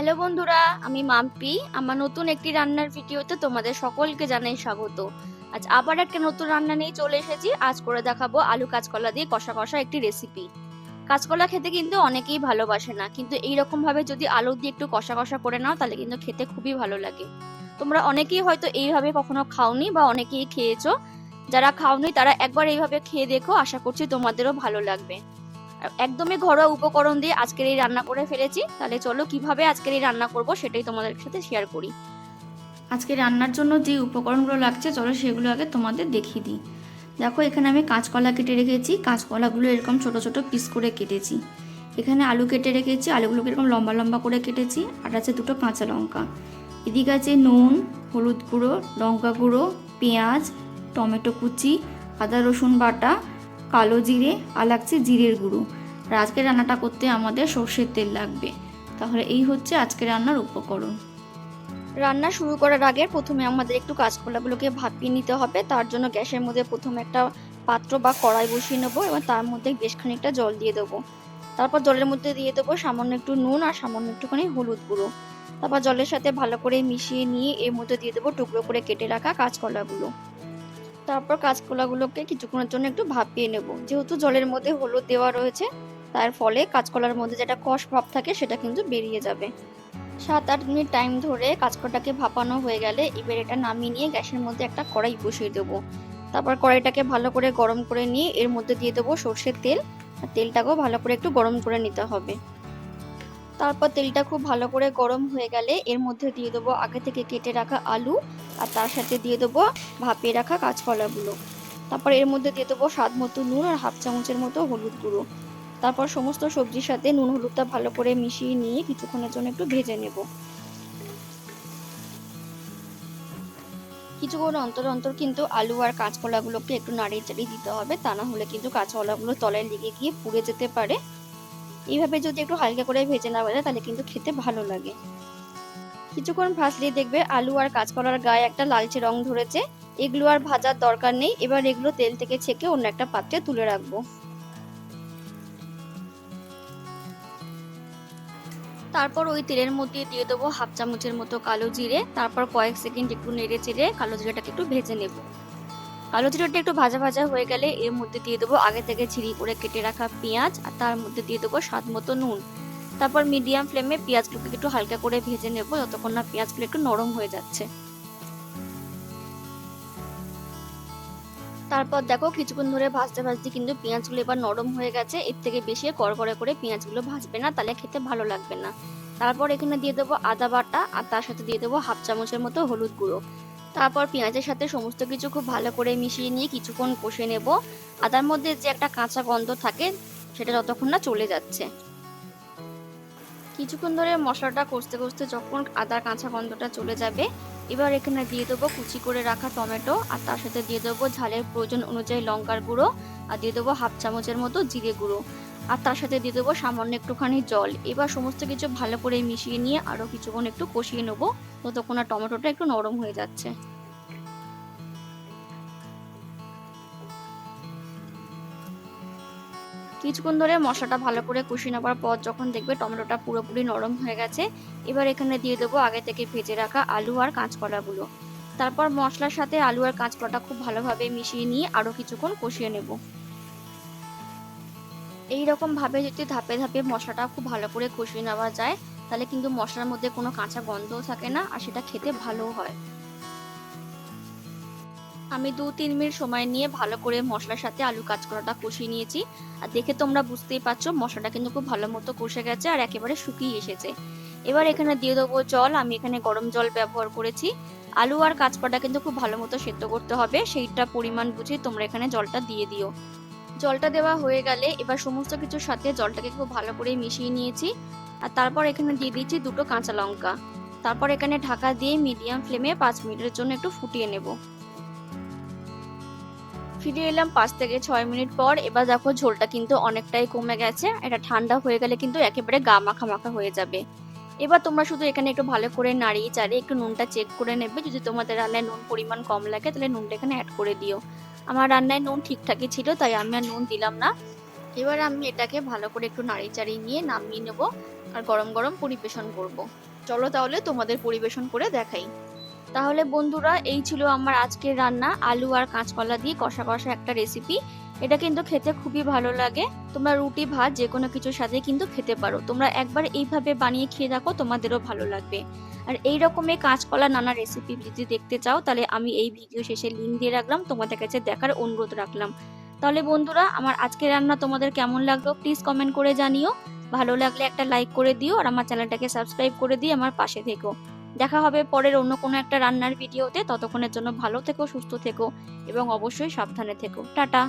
Hello বন্ধুরা, আমি মাম্পি। আমার নতুন একটি রান্নার ভিডিওতে তোমাদের সকলকে জানাই স্বাগত। আজ আবার একটা নতুন রান্না নিয়ে চলে এসেছি। আজ করে দেখাবো আলু কাঁচকলা দিয়ে কষা কষা একটি রেসিপি কাঁচকলা খেতে কিন্তু অনেকেই ভালোবাসে না, কিন্তু এই রকম ভাবে যদি আলু দিয়ে একটু কষা কষা করে নাও, তাহলে কিন্তু খেতে খুবই ভালো লাগে। তোমরা অনেকেই হয়তো এইভাবে কখনো খাওনি বা অনেকেই খেয়েছো। যারা খাওনি, তারা একবার এইভাবে খেয়ে দেখো, আশা করছি তোমাদেরও ভালো লাগবে। একদমই ঘরোয়া উপকরণ দিয়ে আজকের এই রান্না করে ফেলেছি। তাহলে চলো কীভাবে আজকের এই রান্না করব সেটাই তোমাদের সাথে শেয়ার করি। আজকে রান্নার জন্য যে উপকরণগুলো লাগছে, চলো সেগুলো আগে তোমাদের দেখিয়ে দিই। দেখো, এখানে আমি কাঁচকলা কেটে রেখেছি। কাঁচকলাগুলো এরকম ছোট ছোট পিস করে কেটেছি। এখানে আলু কেটে রেখেছি। আলুগুলোকে এরকম লম্বা লম্বা করে কেটেছি। আর আছে দুটো কাঁচা লঙ্কা। এদিকে আছে নুন, হলুদ গুঁড়ো, লঙ্কা গুঁড়ো, পেঁয়াজ, টমেটো কুচি, আদা রসুন বাটা কালো জিরে আর লাগছে জিরের গুঁড়ো। আর আজকে রান্নাটা করতে আমাদের সর্ষের তেল লাগবে। তাহলে এই হচ্ছে আজকে রান্নার উপকরণ। রান্না শুরু করার আগে প্রথমে আমাদের একটু কাঁচকলাগুলোকে ভাপিয়ে নিতে হবে। তার জন্য গ্যাসের মধ্যে প্রথমে একটা পাত্র বা কড়াই বসিয়ে নেব। এবং তার মধ্যে বেশ খানিকটা জল দিয়ে দেবো। তারপর জলের মধ্যে দিয়ে দেবো সামান্য একটু নুন আর সামান্য একটুখানি হলুদ গুঁড়ো। তারপর জলের সাথে ভালো করে মিশিয়ে নিয়ে এর মধ্যে দিয়ে দেবো টুকরো করে কেটে রাখা কাঁচকলাগুলো তারপর কাঁচকলাগুলোকে কিছুক্ষণের জন্য একটু ভাপিয়ে নেব। যেহেতু জলের মধ্যে হলুদ দেওয়া রয়েছে, তার ফলে কাঁচকলার মধ্যে যেটা কষ ভাব থাকে সেটা কিন্তু বেরিয়ে যাবে। সাত আট মিনিট টাইম ধরে কাঁচকলাটাকে ভাপানো হয়ে গেলে এবার এটা নামিয়ে নিয়ে গ্যাসের মধ্যে একটা কড়াই বসিয়ে দেবো। তারপর কড়াইটাকে ভালো করে গরম করে নিয়ে এর মধ্যে দিয়ে দেবো সর্ষের তেল। আর তেলটাকেও ভালো করে একটু গরম করে নিতে হবে। তারপর তেলটা খুব ভালো করে গরম হয়ে গেলে এর মধ্যে দিয়ে দেবো আগে থেকে কেটে রাখা আলু আর তার সাথে দিয়ে দেবো ভাপিয়ে রাখা কাঁচকলাগুলো। তারপর এর মধ্যে দিয়ে দেবো স্বাদ মতো নুন আর হাফ চামচের মতো হলুদ গুঁড়ো। তারপর সমস্ত সবজির সাথে নুন হলুদটা ভালো করে মিশিয়ে নিয়ে কিছুক্ষণের জন্য একটু ভেজে নেব। কিছুক্ষণ অন্তর অন্তর কিন্তু আলু আর কাঁচকলাগুলোকে একটু নাড়িয়ে চাড়িয়ে দিতে হবে, তা না হলে কিন্তু কাঁচকলাগুলো তলায় লেগে গিয়ে পুড়ে যেতে পারে। এইভাবে যদি একটু হালকা করে ভেজে নেওয়া যায়, তাহলে কিন্তু খেতে ভালো লাগে। কিছুক্ষণ ভাজলেই দেখবে আলু আর কাঁচকলার গায়ে একটা লালচে রং ধরেছে। এগুলো আর ভাজার দরকার নেই। এবার এগুলো তেল থেকে ছেঁকে অন্য একটা পাত্রে তুলে রাখব। তারপর ওই তেলের মধ্যে দিয়ে দেবো হাফ চামচের মতো কালো জিরে। তারপর কয়েক সেকেন্ড একটু নেড়ে চেড়ে কালো জিরেটাকে একটু ভেজে নেব। কালো জিরেটা একটু ভাজা ভাজা হয়ে গেলে এর মধ্যে দিয়ে দেবো আগে থেকে ছিঁড়ি করে কেটে রাখা পেঁয়াজ আর তার মধ্যে দিয়ে দেবো স্বাদ মতো নুন। তারপর মিডিয়াম ফ্লেমে পেঁয়াজগুলোকে একটু হালকা করে ভেজে নেব যতক্ষণ না পেঁয়াজগুলো একটু নরম হয়ে যাচ্ছে। তারপর দেখো কিছুক্ষণ ধরে ভাজতে ভাজতে কিন্তু পেঁয়াজগুলো এবার নরম হয়ে গেছে। এর থেকে বেশি কড়কড়ে করে পেঁয়াজগুলো ভাজবে না, তাহলে খেতে ভালো লাগবে না। তারপর এখানে দিয়ে দেবো আদা বাটা আর তার সাথে দিয়ে দেবো হাফ চামচের মতো হলুদ গুঁড়ো। তারপর পেঁয়াজের সাথে সমস্ত কিছু খুব ভালো করে মিশিয়ে নিয়ে কিছুক্ষণ কষে নেব। আদার মধ্যে যে একটা কাঁচা গন্ধ থাকে, সেটা যতক্ষণ না চলে যাচ্ছে। কিছুক্ষণ ধরে মশলাটা কষতে কষতে যখন আদার কাঁচা গন্ধটা চলে যাবে, এবার এখানে দিয়ে দেবো কুচি করে রাখা টমেটো, আর তার সাথে দিয়ে দেবো ঝালের প্রয়োজন অনুযায়ী লঙ্কার গুঁড়ো, আর দিয়ে দেবো হাফ চামচের মতো জিরে গুঁড়ো। আর তার সাথে দিয়ে দেবো সামান্য একটুখানি জল। এবার সমস্ত কিছু ভালো করে মিশিয়ে নিয়ে আরও কিছুক্ষণ একটু কষিয়ে নেব, ততক্ষণ আর টমেটোটা একটু নরম হয়ে যাচ্ছে। কিছুক্ষণ ধরে মশলাটা ভালো করে কষিয়ে নেবার পর যখন দেখবে টমেটোটা পুরোপুরি নরম হয়ে গেছে, এবার এখানে দিয়ে দেবো আগে থেকে ভেজে রাখা আলু আর কাঁচকলাগুলো। তারপর মশলার সাথে আলু আর কাঁচকলাটা খুব ভালোভাবে মিশিয়ে নিয়ে আরও কিছুক্ষণ কষিয়ে নেব। এই রকম ভাবে যদি ধাপে ধাপে মশলাটা খুব ভালো করে কষিয়ে নেওয়া যায়, তাহলে কিন্তু মশলার মধ্যে কোনো কাঁচা গন্ধও থাকে না আর সেটা খেতে ভালোও হয়। আমি দু তিন মিনিট সময় নিয়ে ভালো করে মশলার সাথে আলু কাঁচকলাটা কষিয়ে নিয়েছি। আর দেখে তোমরা বুঝতেই পারছ, মশলাটা কিন্তু খুব ভালো মতো কষে গেছে আর একেবারে শুকিয়ে এসেছে। এবার এখানে দিয়ে দেবো জল, আমি এখানে গরম জল ব্যবহার করেছি। আলু আর কাঁচকলাটা কিন্তু খুব ভালো মতো সেদ্ধ করতে হবে, সেইটা পরিমাণ বুঝে তোমরা এখানে জলটা দিয়ে দিও। জলটা দেওয়া হয়ে গেলে এবার সমস্ত কিছুর সাথে জলটাকে খুব ভালো করে মিশিয়ে নিয়েছি। আর তারপর এখানে দিয়ে দিয়েছি দুটো কাঁচা লঙ্কা। তারপর এখানে ঢাকা দিয়ে মিডিয়াম ফ্লেমে পাঁচ মিনিটের জন্য একটু ফুটিয়ে নেব। ফিরে এলাম পাঁচ থেকে ছয় মিনিট পর। এবার দেখো ঝোলটা কিন্তু অনেকটাই কমে গেছে। এটা ঠান্ডা হয়ে গেলে কিন্তু একেবারে গা মাখা মাখা হয়ে যাবে। এবার তোমরা শুধু এখানে একটু ভালো করে নাড়িয়ে চাড়িয়ে একটু নুনটা চেক করে নেবে। যদি তোমাদের রান্নায় নুন পরিমাণ কম লাগে, তাহলে নুনটা এখানে অ্যাড করে দিও। আমার রান্নায় নুন ঠিকঠাকই ছিল, তাই আমি আর নুন দিলাম না। এবার আমি এটাকে ভালো করে একটু নাড়িয়ে চাড়িয়ে নিয়ে নামিয়ে নেব আর গরম গরম পরিবেশন করব। চলো তাহলে তোমাদের পরিবেশন করে দেখাই। তাহলে বন্ধুরা, এই ছিল আমার আজকের রান্না, আলু আর কাঁচকলা দিয়ে কষা কষা একটা রেসিপি এটা কিন্তু খেতে খুবই ভালো লাগে। তোমরা রুটি, ভাত যে কোনো কিছুর সাথে কিন্তু খেতে পারো। তোমরা একবার এইভাবে বানিয়ে খেয়ে দেখো, তোমাদেরও ভালো লাগবে। আর এই রকমের কাঁচকলা নানা রেসিপি যদি দেখতে চাও, তাহলে আমি এই ভিডিও শেষে লিঙ্ক দিয়ে রাখলাম, তোমাদের কাছে দেখার অনুরোধ রাখলাম। তাহলে বন্ধুরা, আমার আজকের রান্না তোমাদের কেমন লাগল প্লিজ কমেন্ট করে জানিও। ভালো লাগলে একটা লাইক করে দিও, আর আমার চ্যানেলটাকে সাবস্ক্রাইব করে দিয়ে আমার পাশে থেকো। দেখা হবে পরের অন্য কোনো একটা রান্নার ভিডিওতে। ততক্ষণের জন্য ভালো থেকো, সুস্থ থেকো এবং অবশ্যই সাবধানে থেকো। টাটা।